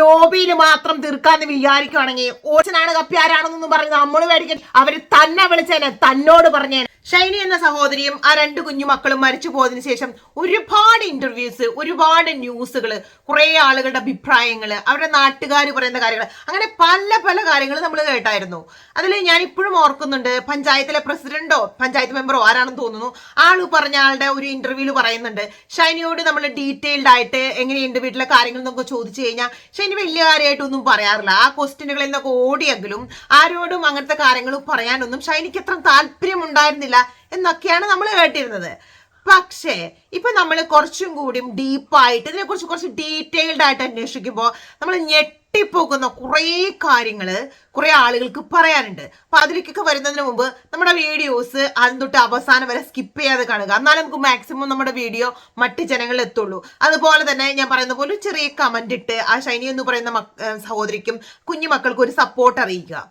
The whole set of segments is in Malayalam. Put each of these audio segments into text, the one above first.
നോബിയിൽ മാത്രം തീർക്കാന്ന് വിചാരിക്കുവാണെങ്കിൽ ഓച്ചനാണ് കപ്പി ആരാണെന്നൊന്നും പറഞ്ഞ് നമ്മൾ മേടിക്കാൻ അവർ തന്നെ വിളിച്ചേനെ തന്നോട് പറഞ്ഞേനെ. ഷൈനി എന്ന സഹോദരിയും ആ രണ്ട് കുഞ്ഞു മക്കളും മരിച്ചു പോയതിനു ശേഷം ഒരുപാട് ഇന്റർവ്യൂസ് ഒരുപാട് ന്യൂസുകൾ കുറെ ആളുകളുടെ അഭിപ്രായങ്ങൾ അവരുടെ നാട്ടുകാർ പറയുന്ന കാര്യങ്ങൾ അങ്ങനെ പല പല കാര്യങ്ങൾ നമ്മൾ കേട്ടായിരുന്നു. അതിൽ ഞാൻ ഇപ്പോഴും ഓർക്കുന്നുണ്ട് പഞ്ചായത്തിലെ പ്രസിഡന്റോ പഞ്ചായത്ത് മെമ്പറോ ആരാണെന്ന് തോന്നുന്നു ആൾ പറഞ്ഞ ആളുടെ ഒരു ഇന്റർവ്യൂവിൽ പറയുന്നുണ്ട് ഷൈനിയോട് നമ്മൾ ഡീറ്റെയിൽഡ് ആയിട്ട് എങ്ങനെയുണ്ട് വീട്ടിലെ കാര്യങ്ങൾ എന്നൊക്കെ ചോദിച്ചു കഴിഞ്ഞാൽ ഷൈനി വലിയ കാര്യമായിട്ടൊന്നും പറയാറില്ല. ആ ക്വസ്റ്റ്യനുകളിൽ നിന്നൊക്കെ ഓടിയെങ്കിലും ആരോടും അങ്ങനത്തെ കാര്യങ്ങളും പറയാനൊന്നും ഷൈനിക്ക് അത്ര താല്പര്യം ഉണ്ടായിരുന്നില്ല എന്നൊക്കെയാണ് നമ്മൾ കേട്ടിരുന്നത്. പക്ഷേ ഇപ്പൊ നമ്മൾ കുറച്ചും കൂടി ഡീപ്പായിട്ട് ഇതിനെക്കുറിച്ച് കുറച്ച് ഡീറ്റെയിൽഡ് ആയിട്ട് അന്വേഷിക്കുമ്പോൾ നമ്മൾ ഞെട്ടിപ്പോകുന്ന കുറേ കാര്യങ്ങൾ കുറേ ആളുകൾക്ക് പറയാനുണ്ട്. അപ്പൊ അതിലേക്കൊക്കെ വരുന്നതിന് മുമ്പ് നമ്മുടെ വീഡിയോസ് ആദ്യം തൊട്ട് അവസാനം വരെ സ്കിപ്പ് ചെയ്യാതെ കാണുക. എന്നാലും നമുക്ക് മാക്സിമം നമ്മുടെ വീഡിയോ മറ്റ് ജനങ്ങളിൽ എത്തുള്ളൂ. അതുപോലെ തന്നെ ഞാൻ പറയുന്ന പോലെ ചെറിയ കമന്റ് ഇട്ട് ആ ഷൈനി എന്ന് പറയുന്ന സഹോദരിക്കും കുഞ്ഞു മക്കൾക്കും ഒരു സപ്പോർട്ട് അറിയിക്കുക.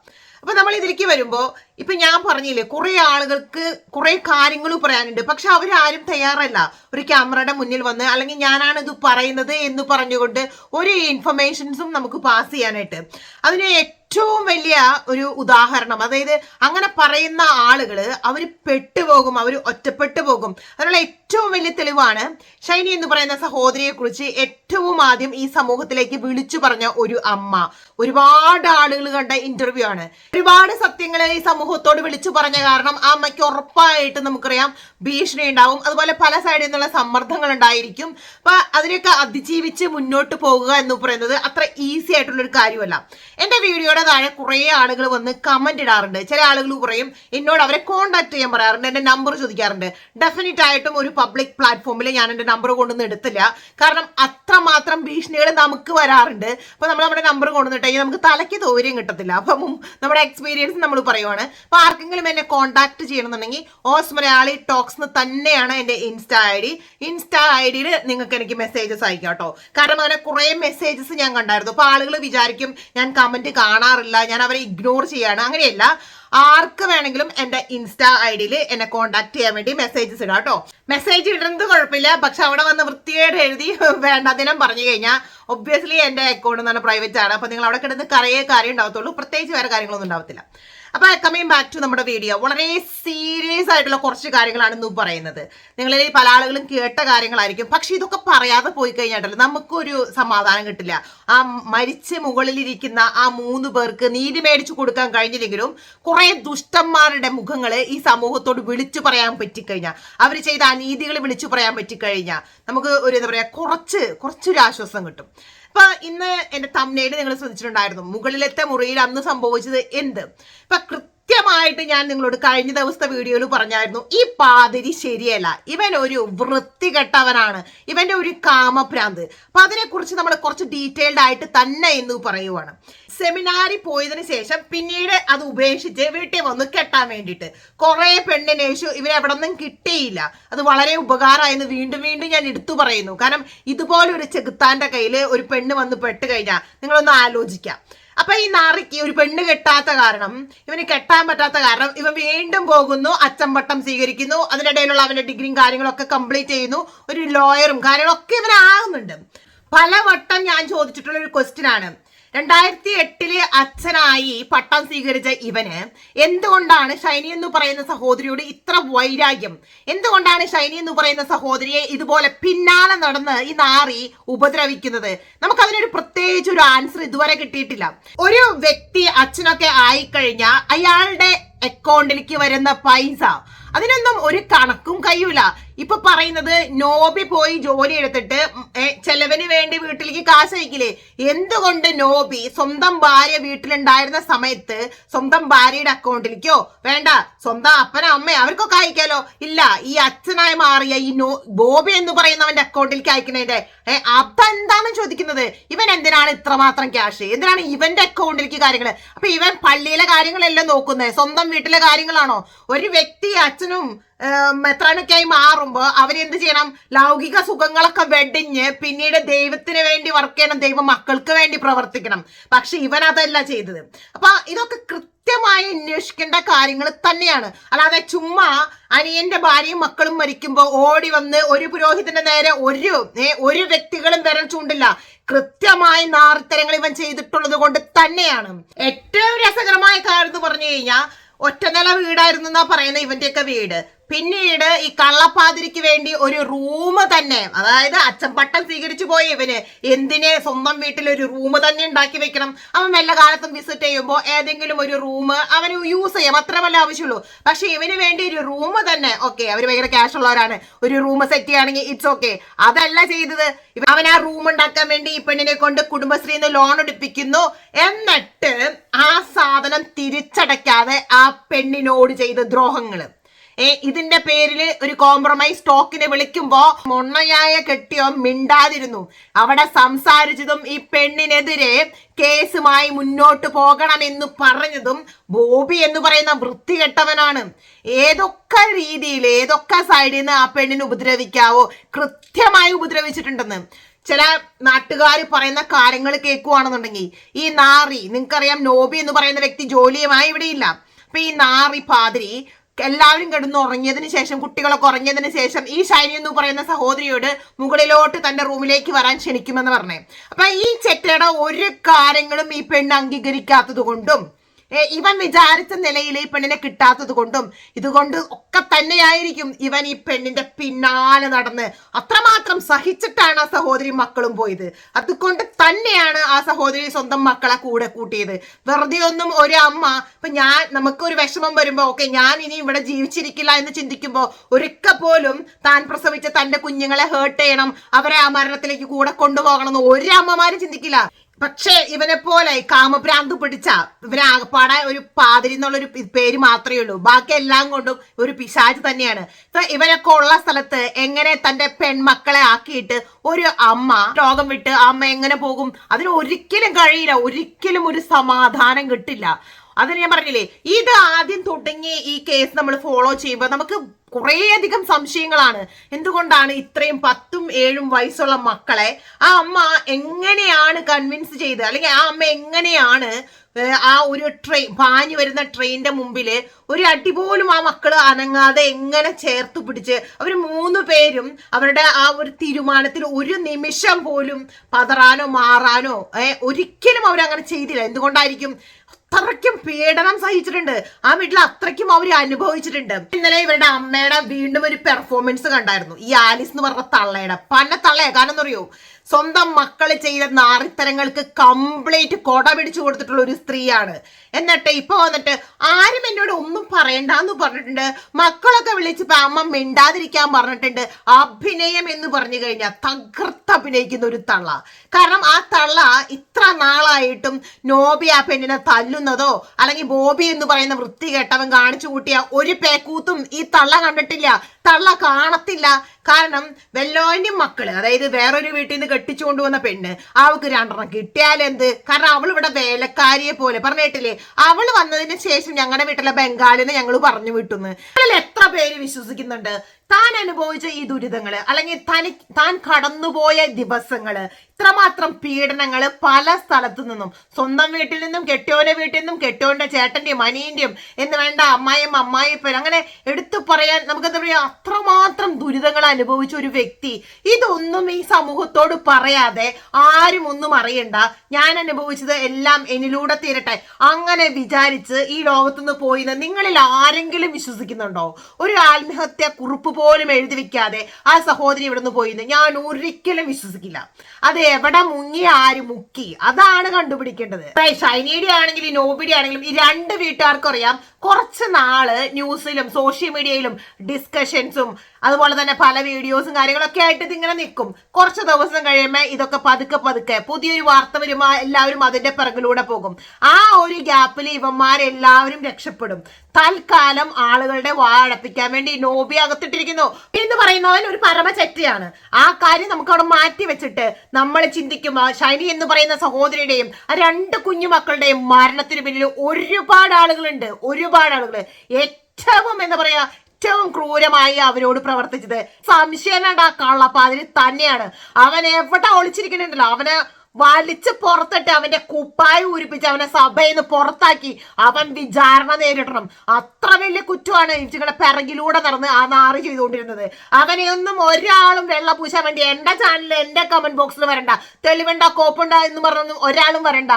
അപ്പൊ നമ്മൾ ഇതിലേക്ക് വരുമ്പോൾ ഇപ്പൊ ഞാൻ പറഞ്ഞില്ലേ കുറേ ആളുകൾക്ക് കുറേ കാര്യങ്ങൾ പറയാനുണ്ട്. പക്ഷെ അവരാരും തയ്യാറല്ല. ഒരു ക്യാമറയുടെ മുന്നിൽ വന്ന് അല്ലെങ്കിൽ ഞാനാണ് ഇത് പറയുന്നത് എന്ന് പറഞ്ഞുകൊണ്ട് ഒരു ഇൻഫർമേഷൻസും നമുക്ക് പാസ് ചെയ്യാനായിട്ട്. അതിന് ഏറ്റവും വലിയ ഒരു ഉദാഹരണം. അതായത് അങ്ങനെ പറയുന്ന ആളുകൾ അവർ പെട്ടുപോകും അവർ ഒറ്റപ്പെട്ടു പോകും. അതിനുള്ള ഏറ്റവും വലിയ തെളിവാണ് ഷൈനി എന്ന് പറയുന്ന സഹോദരിയെ കുറിച്ച് ഏറ്റവും ആദ്യം ഈ സമൂഹത്തിലേക്ക് വിളിച്ചു പറഞ്ഞ ഒരു അമ്മ. ഒരുപാട് ആളുകൾ കണ്ട ഇന്റർവ്യൂ ആണ്. ഒരുപാട് സത്യങ്ങൾ ഈ സമൂഹത്തോട് വിളിച്ചു പറഞ്ഞ കാരണം ആ അമ്മയ്ക്ക് ഉറപ്പായിട്ട് നമുക്കറിയാം ഭീഷണി ഉണ്ടാവും. അതുപോലെ പല സൈഡിൽ നിന്നുള്ള സമ്മർദ്ദങ്ങൾ ഉണ്ടായിരിക്കും. അപ്പൊ അതിനെയൊക്കെ അതിജീവിച്ച് മുന്നോട്ട് പോകുക എന്ന് പറയുന്നത് അത്ര ഈസി ആയിട്ടുള്ള ഒരു കാര്യമല്ല. എന്റെ വീഡിയോയുടെ താഴെ കുറേ ആളുകൾ വന്ന് കമന്റ് ഇടാറുണ്ട്. ചില ആളുകൾ കുറയും എന്നോട് അവരെ കോൺടാക്ട് ചെയ്യാൻ പറയാറുണ്ട് എന്റെ നമ്പർ ചോദിക്കാറുണ്ട്. ഡെഫിനറ്റ് ആയിട്ടും ഒരു പബ്ലിക് പ്ലാറ്റ്ഫോമിൽ ഞാൻ എന്റെ നമ്പർ കൊണ്ടുവന്ന് എടുത്തില്ല. കാരണം അത്രമാത്രം ഭീഷണികൾ നമുക്ക് വരാറുണ്ട്. അപ്പോൾ നമ്മൾ നമ്മുടെ നമ്പർ കൊണ്ടുവന്നിട്ടെങ്കിൽ നമുക്ക് തലയ്ക്ക് തോര്യം കിട്ടത്തില്ല. അപ്പം നമ്മുടെ എക്സ്പീരിയൻസ് നമ്മൾ പറയുവാണ്. അപ്പൊ ആർക്കെങ്കിലും എന്നെ കോൺടാക്ട് ചെയ്യണമെന്നുണ്ടെങ്കിൽ ഓസ് മലയാളി ടോക്സ് തന്നെയാണ് എന്റെ insta I D insta I ഡിയിൽ നിങ്ങൾക്ക് എനിക്ക് മെസ്സേജസ് അയക്കാം കേട്ടോ. കാരണം അങ്ങനെ കുറേ മെസ്സേജസ് ഞാൻ കണ്ടായിരുന്നു. അപ്പോൾ ആളുകൾ വിചാരിക്കും ഞാൻ കമന്റ് കാണാറില്ല ഞാൻ അവരെ ഇഗ്നോർ ചെയ്യാണ്. അങ്ങനെയല്ല ആർക്ക് വേണമെങ്കിലും എന്റെ ഇൻസ്റ്റാ ഐ ഡിയിൽ എന്നെ കോൺടാക്ട് ചെയ്യാൻ വേണ്ടി മെസ്സേജസ് ഇടാം കേട്ടോ. മെസ്സേജ് ഇടുന്നത് കുഴപ്പമില്ല. പക്ഷെ അവിടെ വന്ന് വൃത്തിയായിട്ട് എഴുതി വേണ്ട വേണ്ടതിനും പറഞ്ഞു കഴിഞ്ഞാൽ ഒബ്വിയസ്ലി എന്റെ അക്കൗണ്ട് എന്ന് പറഞ്ഞാൽ പ്രൈവറ്റ് ആണ്. അപ്പോൾ നിങ്ങൾ അവിടെ കിടന്ന് കറിയേ കാര്യം ഉണ്ടാവത്തുള്ളൂ പ്രത്യേകിച്ച് വേറെ കാര്യങ്ങളൊന്നും ഉണ്ടാവത്തില്ല. അപ്പൊ കമ്മിങ് ബാക്ക് ടു നമ്മുടെ വീഡിയോ വളരെ സീരിയസ് ആയിട്ടുള്ള കുറച്ച് കാര്യങ്ങളാണ് ഇന്ന് പറയുന്നത്. നിങ്ങളിൽ പല ആളുകളും കേട്ട കാര്യങ്ങളായിരിക്കും. പക്ഷെ ഇതൊക്കെ പറയാതെ പോയി കഴിഞ്ഞാൽ നമുക്കൊരു സമാധാനം കിട്ടില്ല. ആ മരിച്ച് മുകളിലിരിക്കുന്ന ആ മൂന്ന് പേർക്ക് നീതി മേടിച്ചു കൊടുക്കാൻ കഴിഞ്ഞില്ലെങ്കിലും കുറെ ദുഷ്ടന്മാരുടെ മുഖങ്ങളെ ഈ സമൂഹത്തോട് വിളിച്ചു പറയാൻ പറ്റിക്കഴിഞ്ഞാൽ അവർ ചെയ്ത അനീതികൾ വിളിച്ചു പറയാൻ പറ്റിക്കഴിഞ്ഞാൽ നമുക്ക് ഒരു എന്താ പറയാ കുറച്ച് കുറച്ചൊരു ആശ്വാസം കിട്ടും. ഇപ്പൊ ഇന്ന് എന്റെ തമ്മനയിൽ നിങ്ങൾ ശ്രദ്ധിച്ചിട്ടുണ്ടായിരുന്നു. മുകളിലത്തെ മുറിയിൽ അന്ന് സംഭവിച്ചത് എന്ത്? ഇപ്പൊ കൃത്യമായിട്ട് ഞാൻ നിങ്ങളോട് കഴിഞ്ഞ ദിവസത്തെ വീഡിയോയിൽ പറഞ്ഞായിരുന്നു. ഈ പാതിരി ശരിയല്ല. ഇവൻ ഒരു വൃത്തികെട്ടവനാണ്. ഇവന്റെ ഒരു കാമഭ്രാന്ത്. അപ്പൊ അതിനെക്കുറിച്ച് നമ്മൾ കുറച്ച് ഡീറ്റെയിൽഡ് ആയിട്ട് തന്നെ എന്ന് പറയുവാണ്. സെമിനാറിൽ പോയതിനു ശേഷം പിന്നീട് അത് ഉപേക്ഷിച്ച് വീട്ടിൽ വന്ന് കെട്ടാൻ വേണ്ടിയിട്ട്. കുറേ പെണ്ണിനേശു ഇവരെവിടെ കിട്ടിയില്ല. അത് വളരെ ഉപകാരമായെന്ന് വീണ്ടും വീണ്ടും ഞാൻ എടുത്തു പറയുന്നു. കാരണം ഇതുപോലെ ഒരു ചെകുത്താന്റെ കയ്യിൽ ഒരു പെണ്ണ് വന്ന് പെട്ട് കഴിഞ്ഞാൽ നിങ്ങളൊന്ന് ആലോചിക്കാം. അപ്പൊ ഈ നാറിക്ക് ഒരു പെണ്ണ് കെട്ടാത്ത കാരണം ഇവന് കെട്ടാൻ പറ്റാത്ത കാരണം ഇവൻ വീണ്ടും പോകുന്നു അച്ചമ്പട്ടം സ്വീകരിക്കുന്നു അതിനിടയിലുള്ള അവന്റെ ഡിഗ്രിയും കാര്യങ്ങളൊക്കെ കംപ്ലീറ്റ് ചെയ്യുന്നു ഒരു ലോയറും കാര്യങ്ങളൊക്കെ ഇവനാകുന്നുണ്ട്. പലവട്ടം ഞാൻ ചോദിച്ചിട്ടുള്ള ഒരു ക്വസ്റ്റ്യൻ ആണ്. രണ്ടായിരത്തി എട്ടിൽ അച്ഛനായി പട്ടം സ്വീകരിച്ച ഇവന് എന്തുകൊണ്ടാണ് ഷൈനി എന്ന് പറയുന്ന സഹോദരിയോട് ഇത്ര വൈരാഗ്യം? എന്തുകൊണ്ടാണ് ഷൈനി എന്ന് പറയുന്ന സഹോദരിയെ ഇതുപോലെ പിന്നാലെ നടന്ന് ഈ നാറി ഉപദ്രവിക്കുന്നത്? നമുക്ക് അതിനൊരു പ്രത്യേകിച്ച് ഒരു ആൻസർ ഇതുവരെ കിട്ടിയിട്ടില്ല. ഒരു വ്യക്തി അച്ഛനൊക്കെ ആയിക്കഴിഞ്ഞാൽ അയാളുടെ അക്കൗണ്ടിലേക്ക് വരുന്ന പൈസ അതിനൊന്നും ഒരു കണക്കും കഴിയൂല. ഇപ്പൊ പറയുന്നത് നോബി പോയി ജോലി എടുത്തിട്ട് ചെലവിന് വേണ്ടി വീട്ടിലേക്ക് കാശ് അയക്കില്ലേ? എന്തുകൊണ്ട് നോബി സ്വന്തം ഭാര്യ വീട്ടിലുണ്ടായിരുന്ന സമയത്ത് സ്വന്തം ഭാര്യയുടെ അക്കൗണ്ടിലേക്കോ വേണ്ട സ്വന്തം അപ്പനോ അമ്മയോ അവർക്കൊക്കെ അയക്കാലോ? ഇല്ല ഈ അച്ഛനായി മാറിയ ഈ നോ ബോബി എന്ന് പറയുന്നവന്റെ അക്കൗണ്ടിലേക്ക് അയക്കുന്നതിന്റെ ഏ അതെന്താണ് ചോദിക്കുന്നത്? ഇവൻ എന്തിനാണ് ഇത്രമാത്രം ക്യാഷ് എന്തിനാണ് ഇവന്റെ അക്കൗണ്ടിലേക്ക് കാര്യങ്ങൾ അപ്പൊ ഇവൻ പള്ളിയിലെ കാര്യങ്ങളെല്ലാം നോക്കുന്നത് സ്വന്തം വീട്ടിലെ കാര്യങ്ങളാണോ? ഒരു വ്യക്തി അച്ഛനും മെത്രാനൊക്കെ മാറുമ്പോൾ മാറുമ്പോ അവരെന്ത് ചെയ്യണം? ലൗകിക സുഖങ്ങളൊക്കെ വെടിഞ്ഞ് പിന്നീട് ദൈവത്തിന് വേണ്ടി വർക്ക് ചെയ്യണം ദൈവം മക്കൾക്ക് വേണ്ടി പ്രവർത്തിക്കണം. പക്ഷെ ഇവൻ അതല്ല ചെയ്തത്. അപ്പൊ ഇതൊക്കെ കൃത്യമായി അന്വേഷിക്കേണ്ട കാര്യങ്ങൾ തന്നെയാണ്. അല്ലാതെ ചുമ്മാ അനിയന്റെ ഭാര്യയും മക്കളും മരിക്കുമ്പോൾ ഓടി വന്ന് ഒരു പുരോഹിതന്റെ നേരെ ഒരു ഒരു വ്യക്തികളും വിരൽ ചൂണ്ടില്ല. കൃത്യമായി നാർത്തരങ്ങൾ ഇവൻ ചെയ്തിട്ടുള്ളത് കൊണ്ട് തന്നെയാണ്. ഏറ്റവും രസകരമായ കാര്യം എന്ന് പറഞ്ഞു കഴിഞ്ഞാൽ ഒറ്റനില വീടായിരുന്നു എന്നാ പറയുന്ന ഇവന്റെയൊക്കെ വീട്. പിന്നീട് ഈ കള്ളപ്പാതിരിക്ക് വേണ്ടി ഒരു റൂം തന്നെ അതായത് അച്ഛൻ പട്ടം സ്വീകരിച്ചു പോയി ഇവന് എന്തിനെ സ്വന്തം വീട്ടിൽ ഒരു റൂം തന്നെ ഉണ്ടാക്കി വെക്കണം. അവൻ വല്ല കാലത്തും വിസിറ്റ് ചെയ്യുമ്പോൾ ഏതെങ്കിലും ഒരു റൂം അവന് യൂസ് ചെയ്യാം അത്ര വല്ല ആവശ്യമുള്ളൂ. പക്ഷെ ഇവന് വേണ്ടി ഒരു റൂം തന്നെ ഓക്കെ അവർ ഭയങ്കര ക്യാഷ് ഉള്ളവരാണ്. ഒരു റൂം സെറ്റ് ചെയ്യുകയാണെങ്കിൽ ഇറ്റ്സ് ഓക്കെ അതല്ല ചെയ്തത്. അവൻ ആ റൂം ഉണ്ടാക്കാൻ വേണ്ടി ഈ പെണ്ണിനെ കൊണ്ട് കുടുംബശ്രീന്ന് ലോൺ എടുപ്പിക്കുന്നു. എന്നിട്ട് ആ സാധനം തിരിച്ചടയ്ക്കാതെ ആ പെണ്ണിനോട് ചെയ്ത ദ്രോഹങ്ങൾ. ഏ ഇതിന്റെ പേരിൽ ഒരു കോംപ്രമൈസ് ടോക്കിനെ വിളിക്കുമ്പോ മൊണ്ണയായ കെട്ടിയോ മിണ്ടാതിരുന്നു. അവിടെ സംസാരിച്ചതും ഈ പെണ്ണിനെതിരെ കേസുമായി മുന്നോട്ട് പോകണമെന്ന് പറഞ്ഞതും ബോബി എന്ന് പറയുന്ന വൃത്തികെട്ടവനാണ്. ഏതൊക്കെ രീതിയിൽ ഏതൊക്കെ സൈഡിൽ നിന്ന് ആ പെണ്ണിനെ ഉപദ്രവിക്കാവോ കൃത്യമായി ഉപദ്രവിച്ചിട്ടുണ്ടെന്ന്. ചില നാട്ടുകാർ പറയുന്ന കാര്യങ്ങൾ കേൾക്കുവാണെന്നുണ്ടെങ്കിൽ ഈ നാറി നിങ്ങൾക്കറിയാം നോബി എന്ന് പറയുന്ന വ്യക്തി ജോലിയുമായി ഇവിടെയില്ല. അപ്പൊ ഈ നാറി പാതിരി എല്ലാവരും കിടന്ന് ഉറങ്ങിയതിന് ശേഷം കുട്ടികളൊക്കെ ഉറങ്ങിയതിന് ശേഷം ഈ ഷൈനി എന്ന് പറയുന്ന സഹോദരിയോട് മുകളിലോട്ട് തന്റെ റൂമിലേക്ക് വരാൻ ക്ഷണിക്കുമെന്ന് പറഞ്ഞേ. അപ്പൊ ഈ ചെറ്റയുടെ ഒരു കാര്യങ്ങളും ഈ പെണ്ണ് അംഗീകരിക്കാത്തത് കൊണ്ടും ഇവൻ വിചാരിച്ച നിലയിൽ ഈ പെണ്ണിനെ കിട്ടാത്തത് കൊണ്ടും ഇതുകൊണ്ട് ഒക്കെ തന്നെയായിരിക്കും ഇവൻ ഈ പെണ്ണിന്റെ പിന്നാലെ നടന്ന് അത്രമാത്രം സഹിച്ചിട്ടാണ് ആ സഹോദരി മക്കളും പോയത്. അതുകൊണ്ട് തന്നെയാണ് ആ സഹോദരി സ്വന്തം മക്കളെ കൂടെ കൂട്ടിയത്. വെറുതെ ഒന്നും ഒരു അമ്മ ഇപ്പൊ ഞാൻ നമുക്ക് ഒരു വിഷമം വരുമ്പോ ഓക്കെ ഞാൻ ഇനി ഇവിടെ ജീവിച്ചിരിക്കില്ല എന്ന് ചിന്തിക്കുമ്പോ ഒരിക്ക പോലും താൻ പ്രസവിച്ച തന്റെ കുഞ്ഞുങ്ങളെ ഹേർട്ട് ചെയ്യണം അവരെ ആ മരണത്തിലേക്ക് കൂടെ കൊണ്ടുപോകണം എന്ന് ഒരു അമ്മമാരും ചിന്തിക്കില്ല. പക്ഷേ ഇവനെ പോലെ കാമഭ്രാന്ത് പിടിച്ച ഇവനെ ആകപ്പാടെ ഒരു പാതിരി എന്നുള്ള ഒരു പേര് മാത്രമേ ഉള്ളൂ. ബാക്കി എല്ലാം കൊണ്ടും ഒരു പിശാജ് തന്നെയാണ്. ഇവനൊക്കെ ഉള്ള സ്ഥലത്ത് എങ്ങനെ തന്റെ പെൺമക്കളെ ആക്കിയിട്ട് ഒരു അമ്മ രോഗം വിട്ട് അമ്മ എങ്ങനെ പോകും? അതിന് ഒരിക്കലും കഴിയില്ല. ഒരിക്കലും ഒരു സമാധാനം കിട്ടില്ല. അതിന് ഞാൻ പറഞ്ഞില്ലേ ഇത് ആദ്യം തുടങ്ങി ഈ കേസ് നമ്മൾ ഫോളോ ചെയ്യുമ്പോൾ നമുക്ക് കുറേയധികം സംശയങ്ങളാണ്. എന്തുകൊണ്ടാണ് ഇത്രയും പത്തും ഏഴും വയസ്സുള്ള മക്കളെ ആ അമ്മ എങ്ങനെയാണ് കൺവിൻസ് ചെയ്ത് അല്ലെങ്കിൽ ആ അമ്മ എങ്ങനെയാണ് ആ ഒരു ട്രെയിൻ പാഞ്ഞു വരുന്ന ട്രെയിനിന്റെ മുമ്പിൽ ഒരു അടി പോലും ആ മക്കൾ അനങ്ങാതെ എങ്ങനെ ചേർത്ത് പിടിച്ച് അവർ മൂന്ന് പേരും അവരുടെ ആ ഒരു തീരുമാനത്തിൽ ഒരു നിമിഷം പോലും പതറാനോ മാറാനോ ഒരിക്കലും അവരങ്ങനെ ചെയ്തില്ല. എന്തുകൊണ്ടായിരിക്കും അത്രയ്ക്കും പീഡനം സഹിച്ചിട്ടുണ്ട്. ആ വീട്ടിൽ അത്രയ്ക്കും അവർ അനുഭവിച്ചിട്ടുണ്ട്. ഇന്നലെ ഇവരുടെ അമ്മയുടെ വീണ്ടും ഒരു പെർഫോമൻസ് കണ്ടായിരുന്നു. ഈ ആലിസ് എന്ന് പറഞ്ഞ തള്ളയുടെ. പന്ന തള്ളയെ. കാരണം എന്നറിയോ സ്വന്തം മക്കൾ ചെയ്ത നാറിത്തരങ്ങൾക്ക് കംപ്ലീറ്റ് കൊട പിടിച്ചു കൊടുത്തിട്ടുള്ള ഒരു സ്ത്രീയാണ്. എന്നിട്ട് ഇപ്പൊ വന്നിട്ട് ആരും എന്നോട് ഒന്നും പറയണ്ടെന്ന് പറഞ്ഞിട്ടുണ്ട്. മക്കളൊക്കെ വിളിച്ചപ്പോ അമ്മ മിണ്ടാതിരിക്കാൻ പറഞ്ഞിട്ടുണ്ട്. അഭിനയം എന്ന് പറഞ്ഞു കഴിഞ്ഞാൽ തകർത്ത് അഭിനയിക്കുന്ന ഒരു തള്ള. കാരണം ആ തള്ള ഇത്ര നാളായിട്ടും നോബി ആ പെണ്ണിനെ തല്ലുന്നതോ അല്ലെങ്കിൽ ബോബി എന്ന് പറയുന്ന വൃത്തി കേട്ടവൻ കാണിച്ചു കൂട്ടിയ ഒരു പേക്കൂത്തും ഈ തള്ള കണ്ടിട്ടില്ല. തള്ള കാണത്തില്ല. കാരണം വെല്ലോന്റെ മക്കൾ അതായത് വേറൊരു വീട്ടിൽ നിന്ന് കെട്ടിച്ചു കൊണ്ടുവന്ന പെണ്ണ് അവൾക്ക് രണ്ടെണ്ണം കിട്ടിയാലെന്ത് കാരണം അവൾ ഇവിടെ വേലക്കാരിയെ പോലെ. പറഞ്ഞിട്ടില്ലേ? അവൾ വന്നതിന് ശേഷം ഞങ്ങളുടെ വീട്ടിലെ ബംഗാളിന്ന് ഞങ്ങൾ പറഞ്ഞു വിട്ടുന്ന്. എത്ര പേര് വിശ്വസിക്കുന്നുണ്ട്? താൻ അനുഭവിച്ച ഈ ദുരിതങ്ങൾ അല്ലെങ്കിൽ തനി താൻ കടന്നുപോയ ദിവസങ്ങൾ ഇത്രമാത്രം പീഡനങ്ങൾ പല സ്ഥലത്തു നിന്നും സ്വന്തം വീട്ടിൽ നിന്നും കെട്ടിയോന്റെ വീട്ടിൽ നിന്നും കെട്ടിയോന്റെ ചേട്ടന്റെയും അനിയന്റെയും എന്ന് വേണ്ട അമ്മായും അമ്മായിപ്പനും അങ്ങനെ എടുത്തു പറയാൻ നമുക്ക് എന്താ പറയാ അത്രമാത്രം ദുരിതങ്ങൾ അനുഭവിച്ച ഒരു വ്യക്തി. ഇതൊന്നും ഈ സമൂഹത്തോട് പറയാതെ ആരും ഒന്നും അറിയണ്ട. ഞാൻ അനുഭവിച്ചത് എല്ലാം എന്നിലൂടെ തീരട്ടെ. അങ്ങനെ വിചാരിച്ച് ഈ ലോകത്തുനിന്ന് പോയിന്ന് നിങ്ങളിൽ ആരെങ്കിലും വിശ്വസിക്കുന്നുണ്ടോ? ഒരു ആത്മഹത്യ കുറിപ്പ് പോലും എഴുതി വെക്കാതെ ആ സഹോദരി ഇവിടുന്ന് പോയിന്ന്. ഞാൻ ഒരിക്കലും വിശ്വസിക്കില്ല. അത് എവിടെ മുങ്ങി ആര് മുക്കി? അതാണ് കണ്ടുപിടിക്കേണ്ടത്. ഷൈനിയുടെ ആണെങ്കിലും നോബിയുടെ ആണെങ്കിലും ഈ രണ്ട് വീട്ടുകാർക്കും അറിയാം കുറച്ച് നാൾ ന്യൂസിലും സോഷ്യൽ മീഡിയയിലും ഡിസ്കഷൻസും അതുപോലെ തന്നെ പല വീഡിയോസും കാര്യങ്ങളൊക്കെ ആയിട്ട് ഇതിങ്ങനെ നിൽക്കും കുറച്ച് ദിവസം കഴിയുമ്പോൾ ഇതൊക്കെ പതുക്കെ പതുക്കെ പുതിയൊരു വാർത്ത വരുമ്പോൾ എല്ലാവരും അതിന്റെ പിറകിലൂടെ പോകും. ആ ഒരു ഗ്യാപ്പിൽ ഇവന്മാരെല്ലാവരും രക്ഷപ്പെടും. തൽക്കാലം ആളുകളുടെ വാഴപ്പിക്കാൻ വേണ്ടി നോബി അകത്തിട്ടിരിക്കുന്നു. എന്ന് പറയുന്നവൻ ഒരു പരമചറ്റയാണ് ആ കാര്യം നമുക്ക് അവിടെ മാറ്റി വെച്ചിട്ട് നമ്മൾ ചിന്തിക്കുമ്പോൾ ഷൈനി എന്ന് പറയുന്ന സഹോദരിയുടെയും രണ്ട് കുഞ്ഞുമക്കളുടെയും മരണത്തിന് പിന്നിൽ ഒരുപാട് ആളുകളുണ്ട്. ഒരുപാട് ആളുകൾ ഏറ്റവും എന്താ പറയാ ഏറ്റവും ക്രൂരമായി അവരോട് പ്രവർത്തിച്ചത് സംശയം വേണ്ട കള്ളപ്പാതിരി തന്നെയാണ്. അവൻ എവിടെ ഒളിച്ചിരിക്കണുണ്ടല്ലോ അവന് വലിച്ച് പുറത്തിട്ട് അവന്റെ കുപ്പായ ഊരിപ്പിച്ച് അവനെ സഭയിൽ നിന്ന് പുറത്താക്കി അവൻ വിചാരണ നേരിടണം. അത്ര വലിയ കുറ്റമാണ് ഇഞ്ചുകളെ പിറകിലൂടെ നടന്ന് ആ നാറ് ചെയ്തുകൊണ്ടിരുന്നത്. അവനെ ഒന്നും ഒരാളും വെള്ള പൂശാൻ വേണ്ടി എന്റെ ചാനലിൽ എന്റെ കമന്റ് ബോക്സിൽ വരണ്ട. തെളിവുണ്ട കോപ്പുണ്ട എന്ന് പറഞ്ഞൊന്നും ഒരാളും വരണ്ട.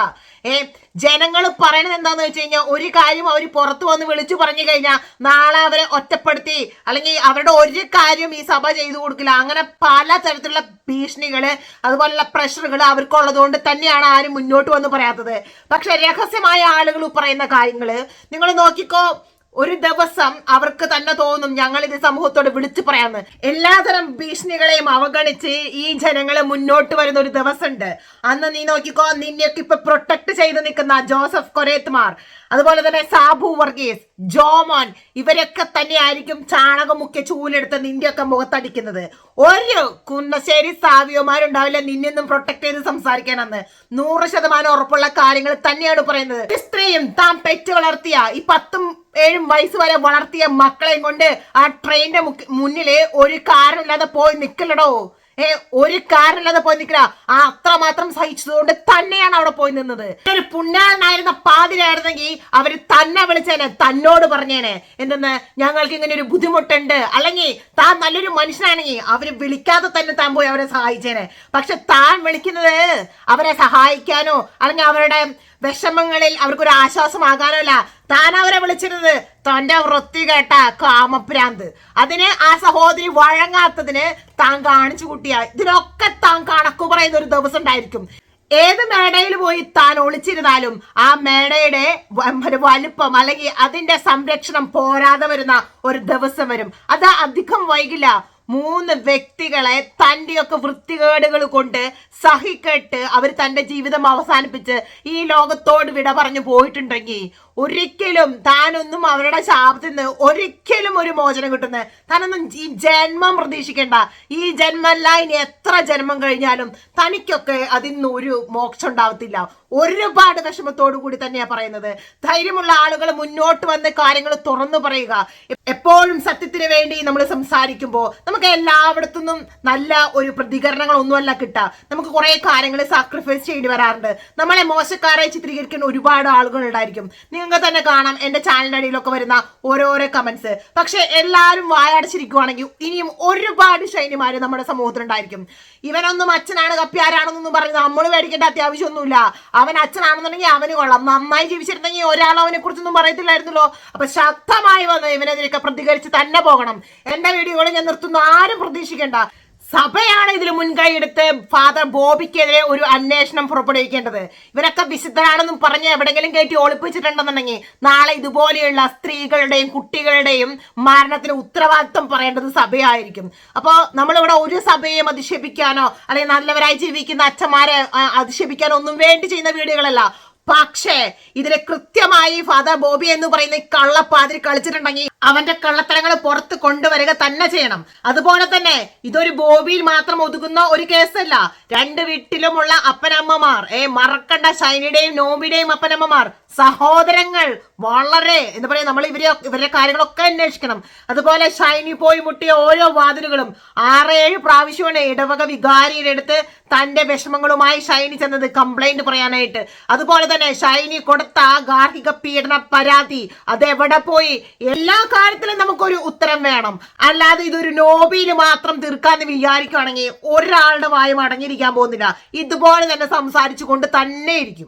ഏ ജനങ്ങൾ പറയണത് എന്താന്ന് വെച്ച് കഴിഞ്ഞാൽ ഒരു കാര്യം അവർ പുറത്തു വന്ന് വിളിച്ചു പറഞ്ഞു കഴിഞ്ഞാൽ നാളെ അവരെ ഒറ്റപ്പെടുത്തി അല്ലെങ്കിൽ അവരുടെ ഒരു കാര്യം ഈ സഭ ചെയ്തു കൊടുക്കില്ല. അങ്ങനെ പല തരത്തിലുള്ള ഭീഷണികൾ അതുപോലുള്ള പ്രഷറുകൾ അവർക്കുള്ളത് കൊണ്ട് തന്നെയാണ് ആരും മുന്നോട്ട് വന്ന് പറയാത്തത്. പക്ഷെ രഹസ്യമായ ആളുകൾ പറയുന്ന കാര്യങ്ങൾ നിങ്ങൾ നോക്കിക്കോ ഒരു ദിവസം അവർക്ക് തന്നെ തോന്നും ഞങ്ങൾ ഇത് സമൂഹത്തോട് വിളിച്ചു പറയാന്ന്. എല്ലാതരം ഭീഷണികളെയും അവഗണിച്ച് ഈ ജനങ്ങളെ മുന്നോട്ട് വരുന്ന ഒരു ദിവസമുണ്ട്. അന്ന് നീ നോക്കിക്കോ നിന്നെയൊക്കെ ഇപ്പൊ പ്രൊട്ടക്ട് ചെയ്ത് നിൽക്കുന്ന ജോസഫ് കൊരേത്മാർ അതുപോലെ തന്നെ സാബു വർഗീസ് ജോമോൻ ഇവരൊക്കെ തന്നെയായിരിക്കും ചാണകം മുഖ്യ ചൂലെടുത്ത് നിന്റെയൊക്കെ മുഖത്തടിക്കുന്നത്. ഒരു കുന്നശ്ശേരി സാവിയോമാരുണ്ടാവില്ല നിന്നൊന്നും പ്രൊട്ടക്ട് ചെയ്ത് സംസാരിക്കാനെന്ന്. നൂറ് ശതമാനം ഉറപ്പുള്ള കാര്യങ്ങൾ തന്നെയാണ് പറയുന്നത്. സ്ത്രീയും താൻ പെറ്റ് വളർത്തിയ ഈ പത്തും ഏഴും വയസ്സ് വരെ വളർത്തിയ മക്കളെയും കൊണ്ട് ആ ട്രെയിനിന്റെ മുന്നിൽ ഒരു കാരണമില്ലാതെ പോയി നിൽക്കലടോ ഏ ഒരു കാരണമില്ലാതെ പോയി നിൽക്കില്ല ആ അത്രമാത്രം സഹിച്ചതുകൊണ്ട് തന്നെയാണ് അവിടെ പോയി നിന്നത്. ഒരു പുണ്യാളനായിരുന്ന പാതിരായിരുന്നെങ്കിൽ അവർ തന്നെ വിളിച്ചേനെ തന്നോട് പറഞ്ഞേനെ. എന്തെന്ന്? ഞങ്ങൾക്ക് ഇങ്ങനെ ഒരു ബുദ്ധിമുട്ടുണ്ട്. അല്ലെങ്കിൽ താൻ നല്ലൊരു മനുഷ്യനാണെങ്കിൽ അവർ വിളിക്കാതെ തന്നെ താൻ പോയി അവരെ സഹായിച്ചേനെ. പക്ഷെ താൻ വിളിക്കുന്നത് അവരെ സഹായിക്കാനോ അല്ലെങ്കിൽ അവരുടെ വിഷമങ്ങളിൽ അവർക്കൊരു ആശ്വാസമാകാനല്ല. താൻ അവരെ വിളിച്ചിരുന്നത് തന്റെ വൃത്തി കേട്ട കാമപ്രാന്ത് അതിന് ആ സഹോദരി വഴങ്ങാത്തതിന് താൻ കാണിച്ചു കൂട്ടിയ. ഇതിനൊക്കെ താൻ കണക്കു പറയുന്ന ഒരു ദിവസം ഉണ്ടായിരിക്കും. ഏത് മേടയിൽ പോയി താൻ ഒളിച്ചിരുന്നാലും ആ മേടയുടെ വലുപ്പം അല്ലെങ്കിൽ അതിന്റെ സംരക്ഷണം പോരാതെ വരുന്ന ഒരു ദിവസം വരും. അത് അധികം വൈകില്ല. മൂന്ന് വ്യക്തികളെ തന്റെയൊക്കെ വൃത്തികേടുകൾ കൊണ്ട് സഹിക്കെട്ട് അവർ തന്റെ ജീവിതം അവസാനിപ്പിച്ച് ഈ ലോകത്തോട് വിട പറഞ്ഞു പോയിട്ടുണ്ടെങ്കിൽ ഒരിക്കലും താനൊന്നും അവരുടെ ശാപത്തിൽ നിന്ന് ഒരിക്കലും ഒരു മോചനം കിട്ടുന്നത് താനൊന്നും ഈ ജന്മം പ്രതീക്ഷിക്കേണ്ട. ഈ ജന്മല്ല ഇനി എത്ര ജന്മം കഴിഞ്ഞാലും തനിക്കൊക്കെ അതിൽ നിന്ന് ഒരു മോക്ഷം ഉണ്ടാവത്തില്ല. ഒരുപാട് വിഷമത്തോടു കൂടി തന്നെയാണ് പറയുന്നത്. ധൈര്യമുള്ള ആളുകൾ മുന്നോട്ട് വന്ന് കാര്യങ്ങൾ തുറന്നു പറയുക. എപ്പോഴും സത്യത്തിന് വേണ്ടി നമ്മൾ സംസാരിക്കുമ്പോൾ നമുക്ക് എല്ലായിടത്തുനിന്നും നല്ല ഒരു പ്രതികരണങ്ങളൊന്നുമല്ല കിട്ടുക. നമുക്ക് കുറേ കാര്യങ്ങൾ സാക്രിഫൈസ് ചെയ്യേണ്ടി വരാറുണ്ട്. നമ്മളെ മോശക്കാരായി ചിത്രീകരിക്കുന്ന ഒരുപാട് ആളുകൾ ഉണ്ടായിരിക്കും. നിങ്ങൾക്ക് തന്നെ കാണാം എന്റെ ചാനലിന്റെ അടിയിലൊക്കെ വരുന്ന ഓരോരോ കമന്റ്സ് പക്ഷെ എല്ലാവരും വായടച്ചിരിക്കുവാണെങ്കിൽ ഇനിയും ഒരുപാട് ശൈനിമാര് നമ്മുടെ സമൂഹത്തിലുണ്ടായിരിക്കും ഇവനൊന്നും അച്ഛനാണ് കപ്പിയാരാണെന്നൊന്നും പറയുന്നത് നമ്മൾ മേടിക്കേണ്ട അത്യാവശ്യമൊന്നുമില്ല. അവൻ അച്ഛനാണെന്നുണ്ടെങ്കിൽ അവന് കൊള്ളാം. നന്നായി ജീവിച്ചിരുന്നെങ്കിൽ ഒരാൾ അവനെ കുറിച്ചൊന്നും പറയത്തില്ലായിരുന്നല്ലോ. അപ്പൊ ശക്തമായി വന്ന് ഇവനെതിരെയൊക്കെ പ്രതികരിച്ച് തന്നെ പോകണം. എന്റെ വീഡിയോകൾ ഞാൻ നിർത്തുന്നു. ആരും പ്രതീക്ഷിക്കേണ്ട. സഭയാണ് ഇതിൽ മുൻകൈ എടുത്ത് ഫാദർ ബോബിക്കെതിരെ ഒരു അന്വേഷണം പുറപ്പെടുവിക്കേണ്ടത്. ഇവരൊക്കെ വിശുദ്ധരാണെന്നും പറഞ്ഞ് എവിടെങ്കിലും കയറ്റി ഒളിപ്പിച്ചിട്ടുണ്ടെന്നുണ്ടെങ്കിൽ നാളെ ഇതുപോലെയുള്ള സ്ത്രീകളുടെയും കുട്ടികളുടെയും മരണത്തിന് ഉത്തരവാദിത്വം പറയേണ്ടത് സഭയായിരിക്കും. അപ്പോൾ നമ്മളിവിടെ ഒരു സഭയെയും അധിക്ഷേപിക്കാനോ അല്ലെങ്കിൽ നല്ലവരായി ജീവിക്കുന്ന അച്ഛന്മാരെ അധിക്ഷേപിക്കാനോ ഒന്നും വേണ്ടി ചെയ്യുന്ന വീഡിയോകളല്ല പക്ഷേ ഇതിന് കൃത്യമായി ഫാദർ ബോബി എന്ന് പറയുന്ന കള്ളപ്പാതിരി കളിച്ചിട്ടുണ്ടെങ്കിൽ അവന്റെ കള്ളത്തരങ്ങൾ പുറത്ത് കൊണ്ടുവരിക തന്നെ ചെയ്യണം. അതുപോലെ തന്നെ ഇതൊരു ബോബിയിൽ മാത്രം ഒതുക്കുന്ന ഒരു കേസല്ല. രണ്ട് വീട്ടിലുമുള്ള അപ്പനമ്മമാർ ഏ മറക്കണ്ട ഷൈനിയുടെയും നോബിയുടെയും അപ്പനമ്മമാർ സഹോദരങ്ങൾ വളരെ എന്ന് പറയാം നമ്മൾ ഇവരെ ഇവരുടെ കാര്യങ്ങളൊക്കെ അന്വേഷിക്കണം. അതുപോലെ ഷൈനി പോയി മുട്ടിയ ഓരോ വാതിലുകളും ആറേഴ് പ്രാവശ്യമാണ് ഇടവക വികാരിയുടെ അടുത്ത് തന്റെ വിഷമങ്ങളുമായി ഷൈനി ചെന്നത് കംപ്ലൈന്റ് പറയാനായിട്ട്. അതുപോലെ തന്നെ ഷൈനി കൊടുത്ത ആ ഗാർഹിക പീഡന പരാതി അതെവിടെ പോയി? എല്ലാ കാര്യത്തിലും നമുക്കൊരു ഉത്തരം വേണം. അല്ലാതെ ഇതൊരു നോബിയിൽ മാത്രം തീർക്കാന്ന് വിചാരിക്കുകയാണെങ്കിൽ ഒരാളുടെ വായും അടങ്ങിയിരിക്കാൻ പോകുന്നില്ല. ഇതുപോലെ തന്നെ സംസാരിച്ചു കൊണ്ട് തന്നെ ഇരിക്കും